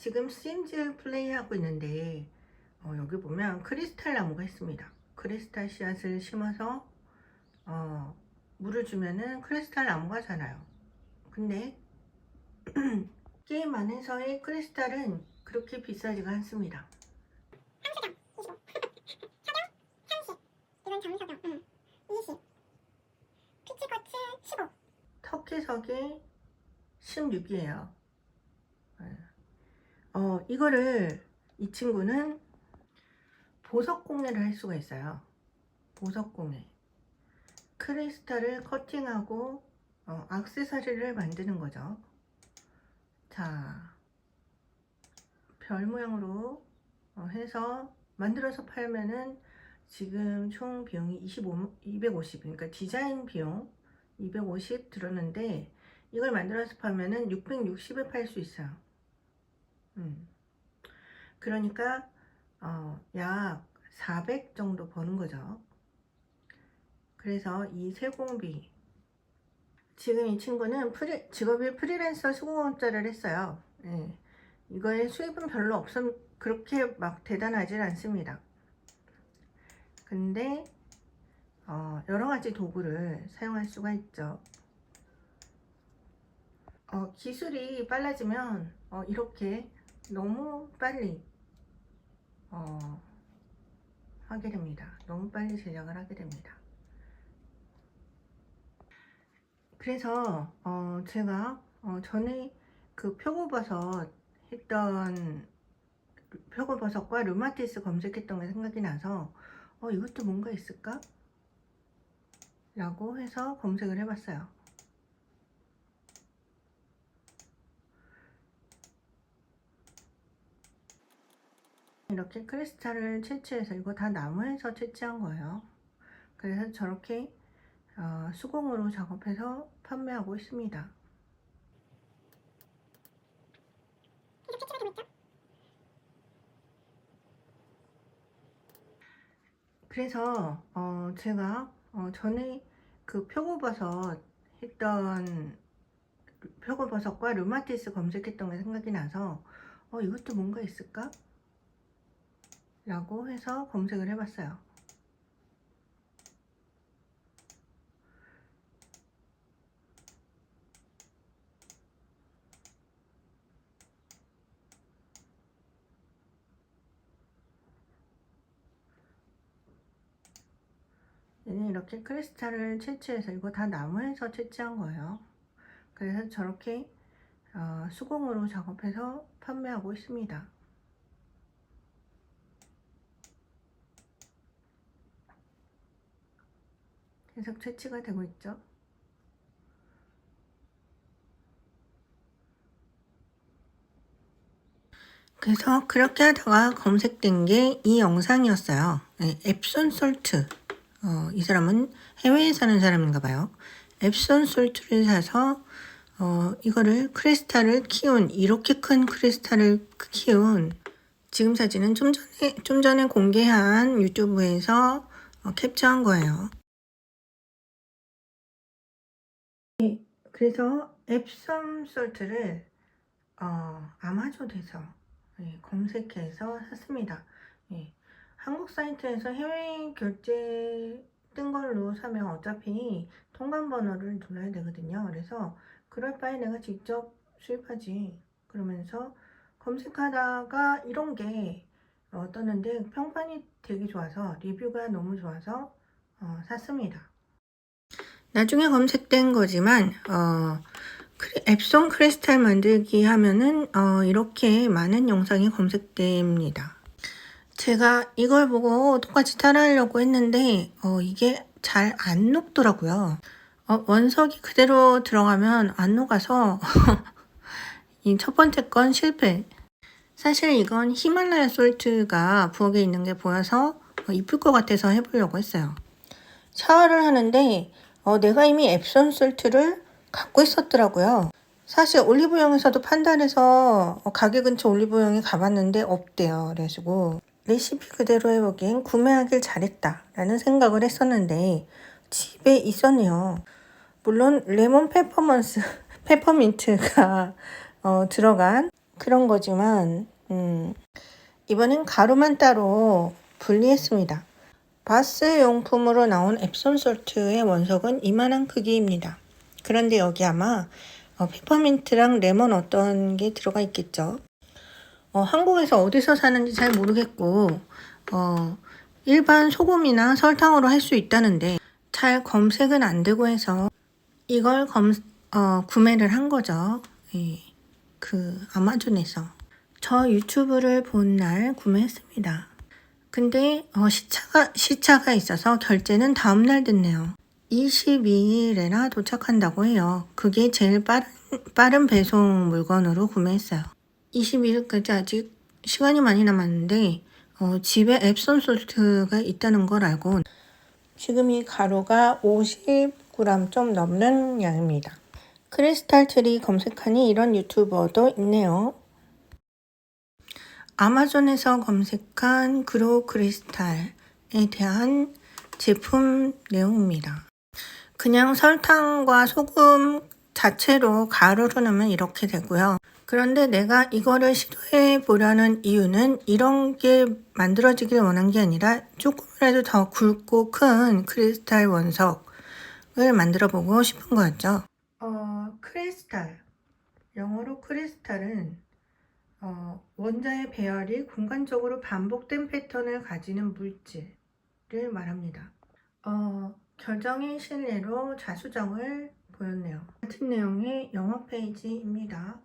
지금 심즈 플레이하고 있는데 어, 여기 보면 크리스탈 나무가 있습니다. 크리스탈 씨앗을 심어서 어, 물을 주면은 크리스탈 나무가 자라요. 근데 게임 안에서의 크리스탈은 그렇게 비싸지가 않습니다. 이건 정석영, 응. 20. 피치커츠 15. 터키석이 16이에요. 어, 이거를 이 친구는 보석 공예를 할 수가 있어요. 보석 공예. 크리스탈을 커팅하고 어, 액세서리를 만드는 거죠. 자, 별 모양으로 어, 해서 만들어서 팔면은 지금 총 비용이 25, 250, 그러니까 디자인 비용 250 들었는데 이걸 만들어서 팔면은 660에 팔 수 있어요. 음. 그러니까 어, 약 400 정도 버는 거죠. 그래서 이 세공비 지금 이 친구는 프리, 직업이 프리랜서 수공업자를 했어요. 예. 이거의 수입은 별로 없음 그렇게 막 대단하진 않습니다. 근데 어, 여러 가지 도구를 사용할 수가 있죠. 어, 기술이 빨라지면 어, 이렇게 너무 빨리 어, 하게 됩니다. 너무 빨리 제작을 하게 됩니다. 그래서 어, 제가 어, 전에 그 표고버섯 했던 표고버섯과 류마티스 검색했던 게 생각이 나서 어, 이것도 뭔가 있을까? 라고 해서 검색을 해봤어요. 이렇게 크리스탈을 채취해서 이거 다 나무에서 채취한 거예요. 그래서 저렇게 어, 수공으로 작업해서 판매하고 있습니다. 그래서 어, 제가 어, 전에 그 표고버섯 했던 표고버섯과 류마티스 검색했던 게 생각이 나서 어, 이것도 뭔가 있을까? 라고 해서 검색을 해봤어요. 얘는 이렇게 크리스탈을 채취해서 이거 다 나무에서 채취한 거예요. 그래서 저렇게 어, 수공으로 작업해서 판매하고 있습니다. 계속 채취가 되고 있죠. 그래서 그렇게 하다가 검색된 게 이 영상이었어요. 네, 앱손 솔트. 어, 이 사람은 해외에 사는 사람인가 봐요. 앱손 솔트를 사서 어, 이거를 크리스탈을 키운 이렇게 큰 크리스탈을 키운 지금 사진은 좀 전에 좀 전에 공개한 유튜브에서 어, 캡처한 거예요. 그래서 앱som 솔트를 어, 아마존에서 예, 검색해서 샀습니다. 예, 한국 사이트에서 해외 결제 뜬 걸로 사면 어차피 통관 번호를 눌러야 되거든요. 그래서 그럴 바에 내가 직접 수입하지. 그러면서 검색하다가 이런 게 어, 떴는데 평판이 되게 좋아서 리뷰가 너무 좋아서 어, 샀습니다. 나중에 검색된 거지만 어, 앱송 크리스탈 만들기 하면은 어, 이렇게 많은 영상이 검색됩니다. 제가 이걸 보고 똑같이 따라하려고 했는데 어, 이게 잘 안 녹더라고요. 어, 원석이 그대로 들어가면 안 녹아서 이 첫 번째 건 실패. 사실 이건 히말라야 솔트가 부엌에 있는 게 보여서 어, 이쁠 것 같아서 해보려고 했어요. 샤워를 하는데 어, 내가 이미 앱손 솔트를 갖고 있었더라고요. 사실 올리브영에서도 판단해서 어, 가게 근처 올리브영에 가봤는데 없대요. 그래가지고 레시피 그대로 해보기엔 구매하길 잘했다 라는 생각을 했었는데 집에 있었네요. 물론 레몬 페퍼먼스 페퍼민트가 어, 들어간 그런 거지만 음, 이번엔 가루만 따로 분리했습니다. 바스 용품으로 나온 앱솜 솔트의 원석은 이만한 크기입니다. 그런데 여기 아마 어, 페퍼민트랑 레몬 어떤 게 들어가 있겠죠. 어, 한국에서 어디서 사는지 잘 모르겠고 어, 일반 소금이나 설탕으로 할 수 있다는데 잘 검색은 안 되고 해서 이걸 검, 어, 구매를 한 거죠. 예, 그 아마존에서 저 유튜브를 본 날 구매했습니다. 근데 어, 시차가 시차가 있어서 결제는 다음 날 됐네요. 22일에나 도착한다고 해요. 그게 제일 빠른 빠른 배송 물건으로 구매했어요. 22일까지 아직 시간이 많이 남았는데 어, 집에 앱손 솔트가 있다는 걸 알고 지금 이 가루가 50g 좀 넘는 양입니다. 크리스탈 트리 검색하니 이런 유튜버도 있네요. 아마존에서 검색한 그로 크리스탈에 대한 제품 내용입니다. 그냥 설탕과 소금 자체로 가루로 넣으면 이렇게 되고요. 그런데 내가 이거를 시도해 보려는 이유는 이런 게 만들어지길 원한 게 아니라 조금이라도 더 굵고 큰 크리스탈 원석을 만들어 보고 싶은 거였죠. 어, 크리스탈. 영어로 크리스탈은 어, 원자의 배열이 공간적으로 반복된 패턴을 가지는 물질을 말합니다. 어, 결정의 신뢰로 자수정을 보였네요. 같은 내용의 영어 페이지입니다.